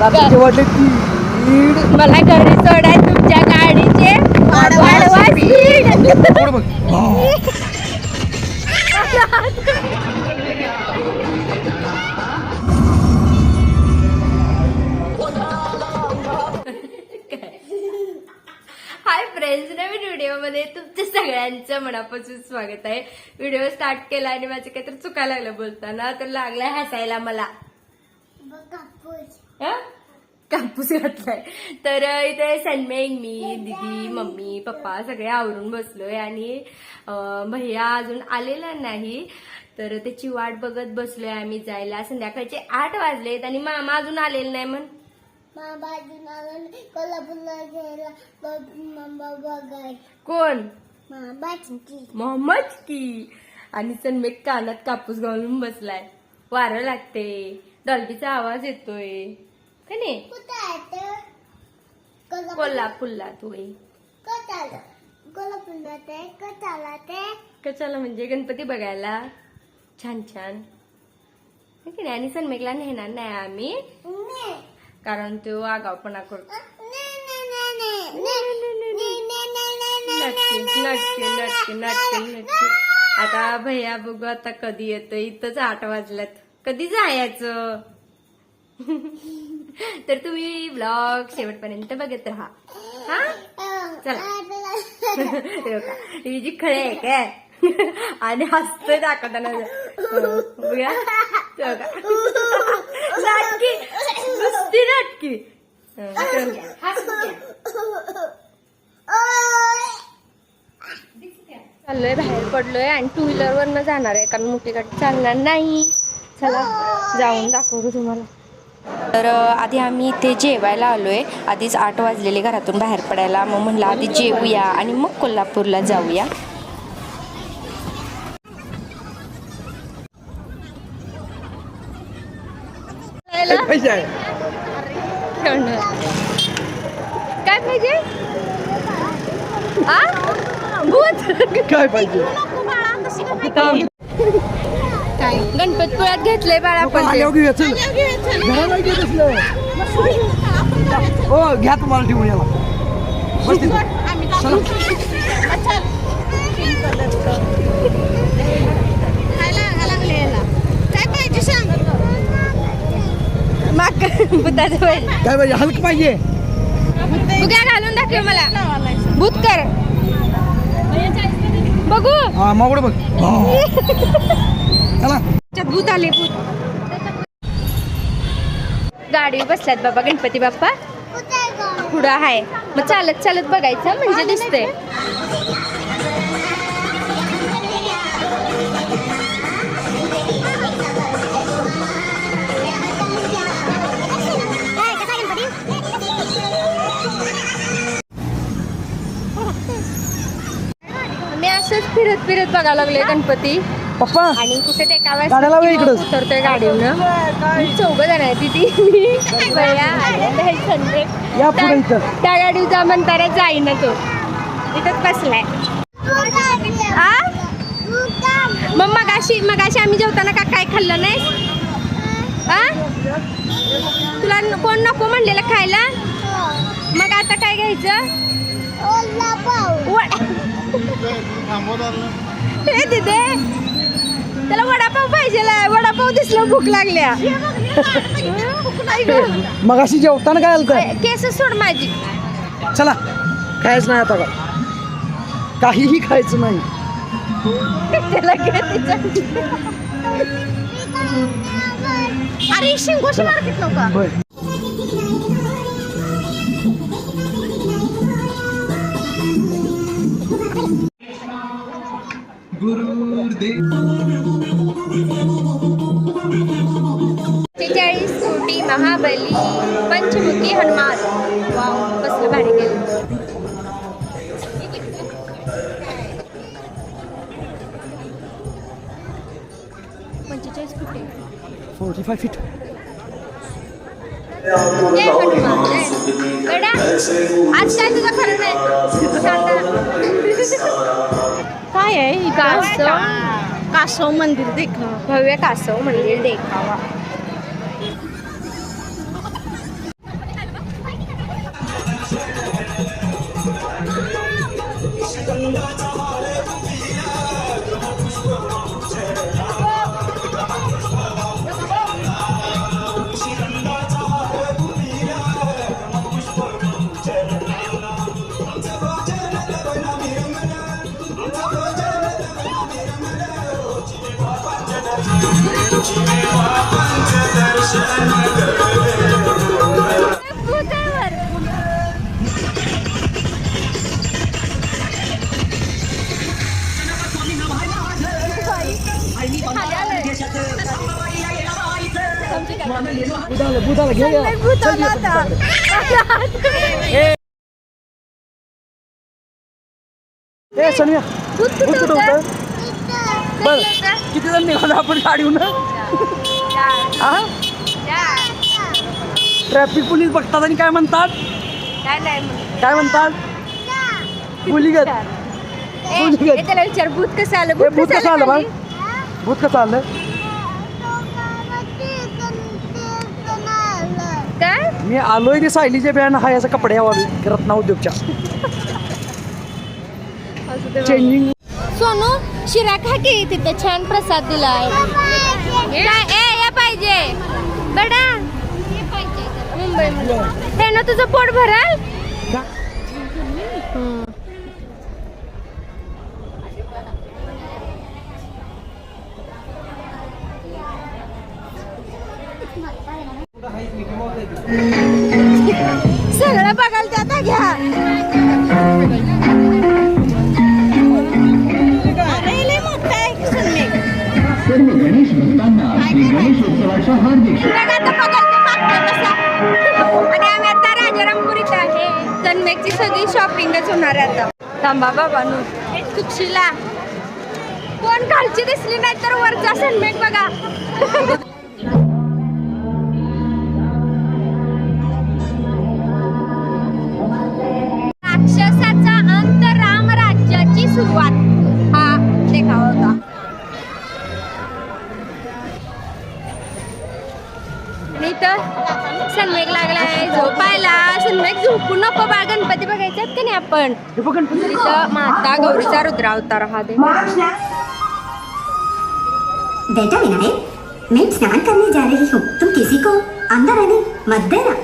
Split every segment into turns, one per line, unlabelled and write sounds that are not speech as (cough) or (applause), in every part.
रात्रीचे वाटले तीड.
मला घरी सोडाय तुमच्या गाडीचे. वाढवा speed.
पुढं बघ.
हाय फ्रेंड्स नवीन व्हिडिओमध्ये तुमच्या सगळ्यांचं मनापासून स्वागत आहे. व्हिडिओ स्टार्ट केला आणि माझं काहीतरी चुकायला लागलं बोलताना तर लागलाय हसायला मला? कापूस घातलाय. तर इथे सन्मेन मी दिदी मम्मी पप्पा सगळे आवरून बसलोय आणि भैया अजून आलेला नाही. तर त्याची वाट बघत बसलोय आम्ही जायला. संध्याकाळचे आठ वाजलेत आणि मामा अजून आलेला नाही म्हण.
कोल्हापूरला गेला. मम्मा बघाय
कोण? मोहम्मद की. आणि सन्मेक कानात कापूस घालून बसलाय. वारं लागते डॉल्बीचा आवाज येतोय. का नाही? कोल्हापूरला
तू
कशाला म्हणजे गणपती बघायला? छान छान. की नाही? आणि सनमेकला नेणार नाही आम्ही. कारण तो आगावपणा करतो. नक्की नक्की नक्की नक्की नक्की आता भैया बघू आता कधी येतं. इथंच आठ वाजल्यात. कधी जायचं? (laughs) (laughs) तर तुम्ही ब्लॉग शेवटपर्यंत बघत राहा. हा? चला. (laughs) ही जी खळे आहे काय? (laughs) आणि हसतोय दाखवताना. हो, बघा. नाटकी नुसती नाटकी हो, चाललोय बाहेर पडलोय आणि टू व्हीलर वरनं जाणार आहे कारण मोठी गाडी चालणार नाही. चला जाऊन दाखवतो तुम्हाला. तर आधी आम्ही इथे जेवायला आलोय. आधीच आठ वाजलेले घरातून बाहेर पडायला. मग म्हणलं आधी जेवूया आणि मग कोल्हापूरला जाऊया.
काय पाहिजे? आहे?
काय पाहिजे?
काय?
गणपतपुळ्यात घेतलंय बाळा
नको,
पण ते.
आल्यावर घेऊया, चल. घराला नाही घेत असलं. हो घ्या तुम्हाला ठेवून याला. बस तिथं. चला.
काय पाहिजे सांग?
माग भूताचं पाहिजे
काय पाहिजे? हलक पाहिजे.
उद्या घालून दाखव मला. भूत कर. बघू.
हा मावड बघ. हा. (laughs) चला.
भूत आले भूत. गाडी बसल्यात बाबा गणपती बाप्पा. पुढं आहे. मग चालत चालत बघायचं म्हणजे दिसतंय. मी असंच फिरत फिरत बघायला लागले गणपती.
पप्पा
आणि कुठे ते एका वेळेस
गाड्याला वळ इकडं.
उतरतोय गाडीवरून चौघ जण आहे तिथे. भैया आणि हे संजय.
या पुढे
त्या-
इथं.
त्या गाडीवर जा म्हणताना जाईना तो. इथंच बसलाय. आ? मग मगाशी मगाशी आम्ही जेवताना का काय खाल्लं नाही आ? तुला न- कोण नको म्हणलेलं खायला? मग आता काय घ्यायचं? वडा (laughs) हे दिदे त्याला वडापाव पाहिजे वडापाव दिसला भूक लागल्या.
मग अशी जेवताना काय आलं
केस सोड माझी.
चला. कायच नाही आता का काहीही खायचं नाही.
अरे शिंगोशी मार्केट नका
दे।
चाळीस कोटी महाबली पंचमुखी हनुमान। वाव कसलं भारी केलं पंचेचाळीस कोटी
फोर्टी फाय फीट।
आज काय तुझं खरं नाही काय आहे कासव
कासव मंदिर देख
भव्य कासव मंदिर देखावा.
बुधाला बुधाला घे या.
भूत आला आता.
ए सोनिया
कुठं? होतं
बर किती जण निघालो आपण गाडीहून हा ट्रॅफिक पोलीस बघतात आणि काय म्हणतात?
काय नाही म्हणत.
काय म्हणतात? पुलिगत
ए, ए, त्याला विचार भूत कसं आलं?
हे भूत कसं आलं
खाली?
बाळ? भूत कसं आलं?
काय?
मी आलोय ते सायलीचे बॅन हा याचा कपडे हवा रत्ना उद्योगच्या.
असं.
चेंजिंग
सोनू शिरा खा की तिथं छान प्रसाद दिलाय. काय ए या पाहिजे. बडा. मुंबई हे ना तुझं पोट भराल? सगळं बघाल ते आता घ्या.
गणेश भक्तांना श्री गणेशोत्सवाच्या हार्दिक
सन्मेकची सगळी शॉपिंगच होणार आहे आता. थांबा बाबा नु कोण खालची दिसली नाही तर वरचा सन्मेक बघा. राक्षसाचा अंत रामराज्याची सुरुवात. तर इथं लागला आहे झोपायला. सन्मेक झोपू नको बा गणपती बघायच्यात का नाही आपण?
हे
माता गौरीचा रुद्रावतार हा दे.
बेटा विनायक मैं स्नान करने जा रही हूँ। तुम किसी को अंदर आने मत देना।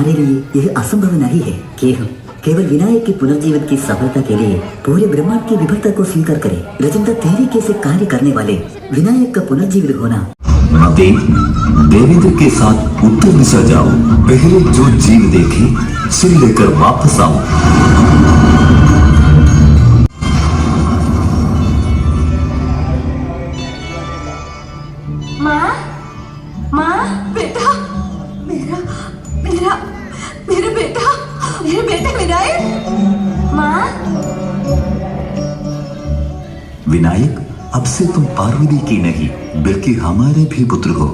हमारे लिए यह असंभव नहीं है कि हम केवल विनायक के पुनर्जीवन की सफलता के लिए पूरे ब्रह्मांड की विफलता को स्वीकार करें रजंदा तरीके से कार्य करने वाले विनायक का पुनर्जीवित होना
देव देवेंद्र के साथ उत्तर दिशा जाओ पहले जो जीव देखे सिर लेकर वापस आओ से तुम पार्वती की नहीं बल्कि हमारे भी पुत्र हो।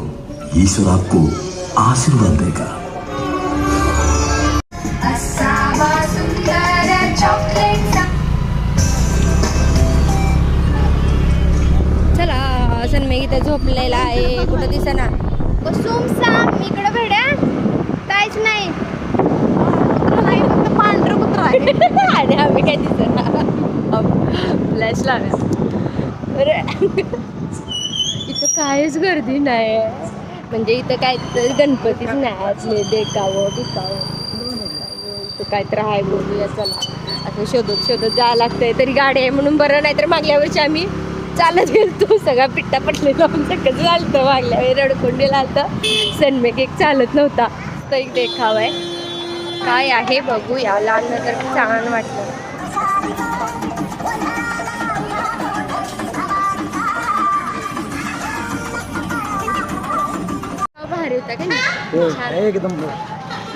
ईश्वर आपको आशीर्वाद देगा।
चला इथं झोपलेला आहे कुठं दिसना? कुसुम साप इकडं भेड्या. काहीच नाही. पांढरं कुत्र आहे. (laughs) आणि आम्ही काय दिसना (laughs) फ्लॅश लाव्या. बरं इथं काहीच गर्दी नाही. म्हणजे इथं काय तर गणपतीच नाही असले देखावं बिकावं इथं काय तर आहे बोलूया चला. असं शोधत शोधत जावं लागतंय तरी गाडी आहे म्हणून बरं नाही तर मागल्या वर्षी आम्ही चालत गेलतो. सगळा पिट्टा पटलेला आमचं. कसं चालतं मागल्या वेळी रडकोंडीला आलतं सनमेक एक चालत नव्हता. तर एक देखावा आहे. काय आहे बघूया लहान तर छान वाटलं. भारी होता का
हो. एक नंबर.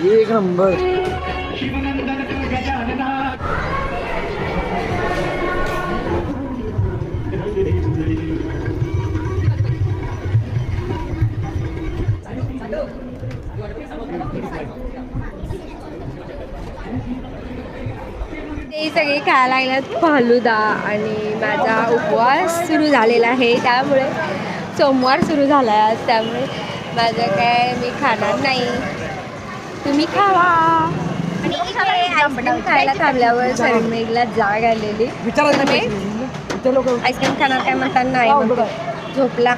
एक नंबर.
ते सगळे खायला लागल्यात. फालुदा आणि माझा उपवास सुरू झालेला आहे. त्यामुळे सोमवार सुरू झाला आहे आज. त्यामुळे माझं काय मी खाणार नाही. तुम्ही खावा. आणि आईस्क्रीम खायला थांबल्यावर सनमेघला जाग आलेली. आईस्क्रीम खाणार काय म्हणताना नाही म्हणतो. झोपला.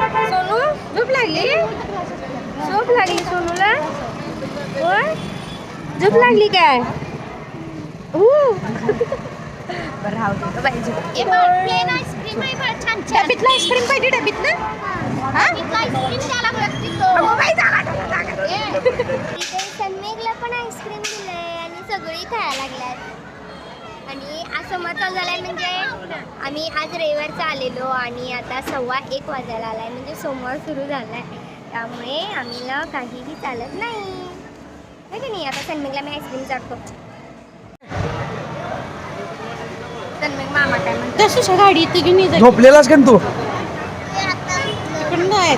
सोनू झोप लागली? झोप लागली सोनूला? होय? झोप लागली काय? ऊ. बरं राहू दे झोप. डबीतलं आईस्क्रीम पाहिजे डबीत ना
सनमेघला पण आईस्क्रीम दिलंय आणि सगळी खायला लागल्यात आणि समज चालू झालाय म्हणजे आम्ही आज रविवारचा आलेलो आणि आता सव्वा एक वाजायला आलाय म्हणजे सोमवार सुरू झालाय त्यामुळे आम्हाला काहीही चालत नाही है नाही आता सनमेघला मी आईस्क्रीम
मामा काय म्हणतो गाडी
झोपलेलास का तू?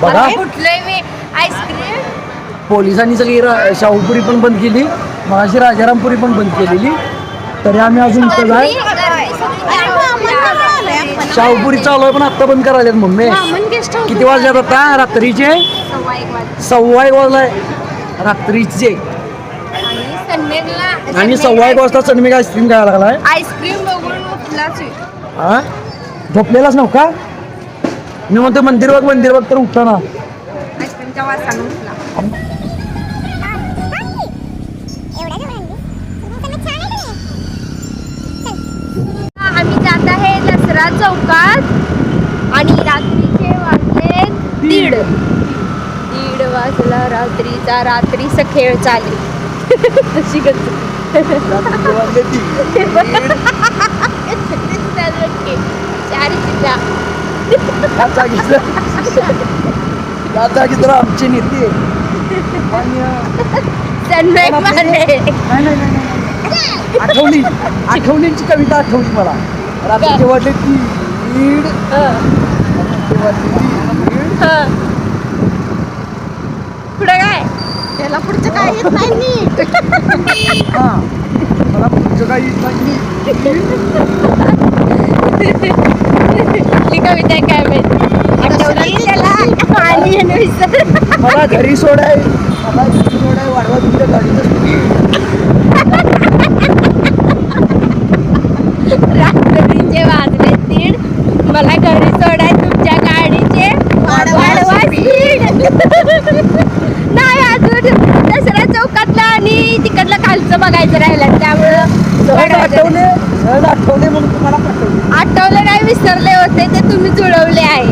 बघा.
कुठलंय मी? Ice cream?
पोलिसांनी सगळी रा- शाहूपुरी पण बंद केली. मगाशी राजारामपुरी पण बंद केलेली. तरी आम्ही अजून इथं शाहूपुरी चालू आहे पण आत्ता बंद करायला मम्मी किती वाजल्यात आता? रात्रीचे?
सव्वा एक वाजता
सव्वा एक वाजलाय. रात्रीचे.
आणि
सव्वा एक वाजता चणमेक आईस्क्रीम खायला लागलाय.
आईस्क्रीम.
हा? झोपलेलाच नव्ह का? मी म्हणतो मंदिर बघ मंदिर बघ तर उठला ना.
आईस्क्रीमच्या वासानं उठला. आम्ही जात आहे दसरा चौकात. आणि रात्रीचे वाजले दीड. दीड वाजला रात्रीचा रात्रीचा खेळ चालू. (laughs) तशी गत (laughs) चार चित्रा
आमची नेते
तन्मय
नाही. आठवली आठवलींची कविता आठवली मला रात्रीचे वाटले ती.
पुढे काय त्याला पुढचं काय येत नाही
मला पुढचं काही येत नाही.
ती कविता काय माहिती? आठवली? त्याला आणि ह्याने विसरलं.
मला घरी सोडाय मला घरी सोडाय वाढवा तुमच्या गाडीचं
रात्रीचे वाजले तीड मला घरी सोडाय तुमच्या गाडीचे वाढवा. नाही अजून. दसरा चौकातला आणि तिकडलं खालचं बघायचं राहिलं त्यामुळं.
आठवले आठवले म्हणून तुम्हाला
आठवलं नाही विसरले होते ते तुम्ही जुळवले आहे.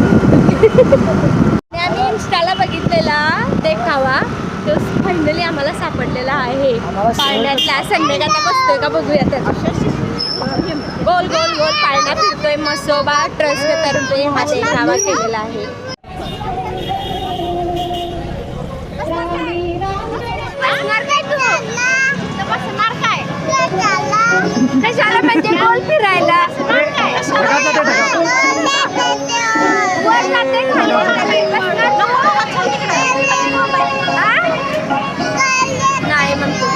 (laughs) आम्ही इन्स्टाला बघितलेला देखावा. तो फायनली आम्हाला सापडलेला आहे. पाळण्यातला. संध्याकाळ बसतोय का बघूया त्यात. गोल गोल गोल. पाळणा फिरतोय. मसोबा ट्रस्ट तर्फे हा देखावा केलेला आहे. कशाला म्हणजे गोल फिरायला. नाही म्हणतो.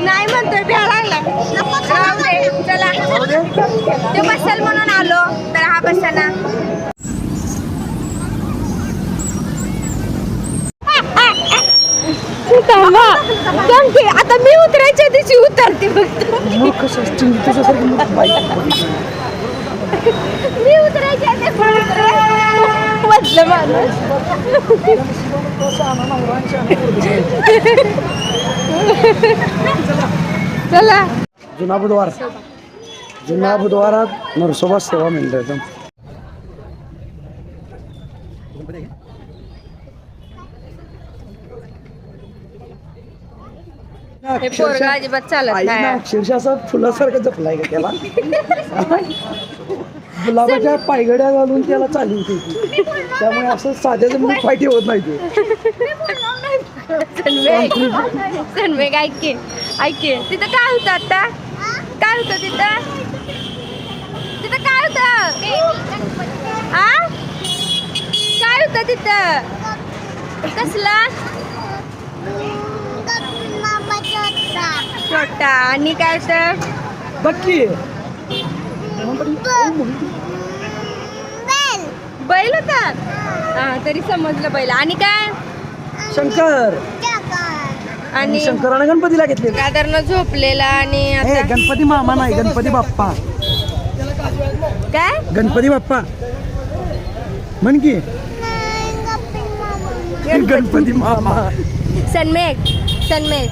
नाही म्हणतोय भ्या लागला. राहू दे. चला ते बसेल म्हणून आलो तर हा बसाना थांबा की, आता मी उतरायच्या दिवशी उतरते फक्त मी उतरायच्या मधलं माणूस. चला.
जुना बुधवार. जुना बुधवारात नरसोबा सेवा मिळते
हे पोरगा अजिबात चालत
आईनं
नाही.
अक्षरशः असं फुलासारखं जपलाय का त्याला. (laughs) गुलाबाच्या पायगड्या घालून त्याला चालवते ती. त्यामुळे असं साध्या जमिनीत पाय ठेवत नाही ते. (laughs)
ऐक की ऐक की. तिथं काय होतं आता काय होतं तिथं? तिथं काय होतं? आ? काय होतं तिथं? कसला? छोटा. आणि काय होतं
बक्की
बैल. होता? हा तरी समजलं बैल आणि काय?
शंकर.
आणि
शंकरानं गणपतीला घेतले
कादरनं झोपलेला आणि आता
गणपती मामा नाही गणपती बाप्पा.
काय?
गणपती बाप्पा. म्हण की. गणपती मामा.
सनमेघ सनमेघ.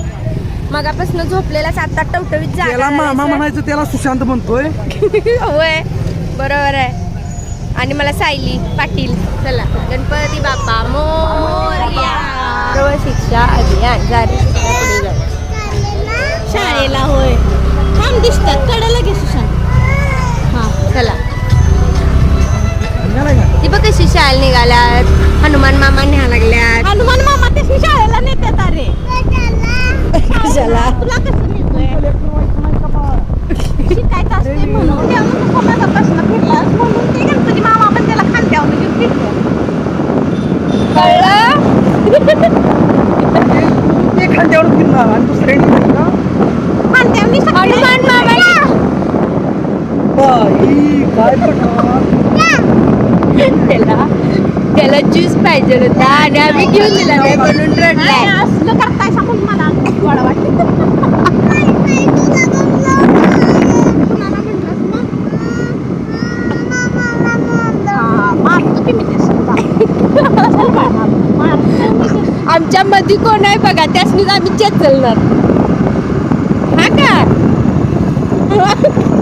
मगापासून झोपलेला सात आठ टवटवीत
त्याला मामा म्हणायचं त्याला सुशांत म्हणतोय. (laughs)
होय बरोबर आहे. आणि मला सायली पाटील चला. गणपती बाप्पा मोरया. सर्व शिक्षा अभियान जारी. पुढे जाऊ.
शाळेला होय. थांब दिसतात. कडायला घे सुशांत.
हा चला? ती बघ कशी शाळेला निघाल्यात. हनुमान मामा न्या लागल्यात.
हनुमान मामा त्याची शाळेला नेतात अरे.
कशाला?
तुला कसं नेतोय? शिकायचं असते म्हणून. प्रश्न म्हणून ते गणपती मामा पण त्याला खांद्यावर घेऊन फिरतो.
कळलं?
ते खांद्यावर फिरणार आणि?
खांद्यावर
हनुमान मामा
काय पटणार
त्याला त्याला ज्यूस पाहिजे होता आणि आम्ही घेऊन दिला नाही म्हणून रडलाय.
असलं करताय सांगून मला. गोडा.
आमच्या मध्ये कोण आहे बघा त्यासनीच आम्ही चेचलणार. हा का?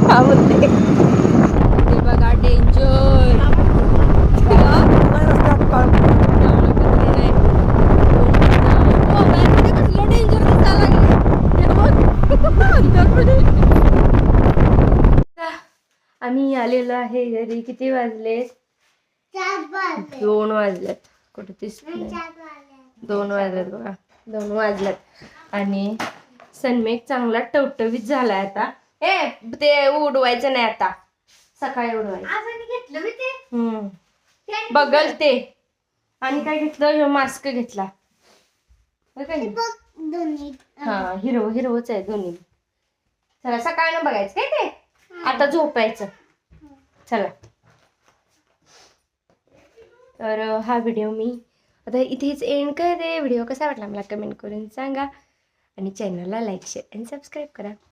हा ते बघा डेंजर
काय रस्त्यात काळ-
आम्ही आलेलो आहे घरी. किती वाजले? दोन वाजल्यात कुठे दिसत दोन वाजल्यात बघा. दोन वाजल्यात आणि सनमेघ चांगला टवटवीत झालाय आता. ए ते उडवायचं नाही आता. सकाळी उडवायचं. हम्म. बघल ते. आणि काय घेतलं? मास्क घेतला? हा हिरव हिरवच आहे दोन्ही. चला सकाळनं बघायचं काय ते? आता झोपायचं. चला. तर हा व्हिडिओ मी आता इथेच एंड करते. व्हिडिओ कसा वाटला मला कमेंट करून सांगा. आणि चॅनलला लाईक शेअर अँड सबस्क्राईब करा.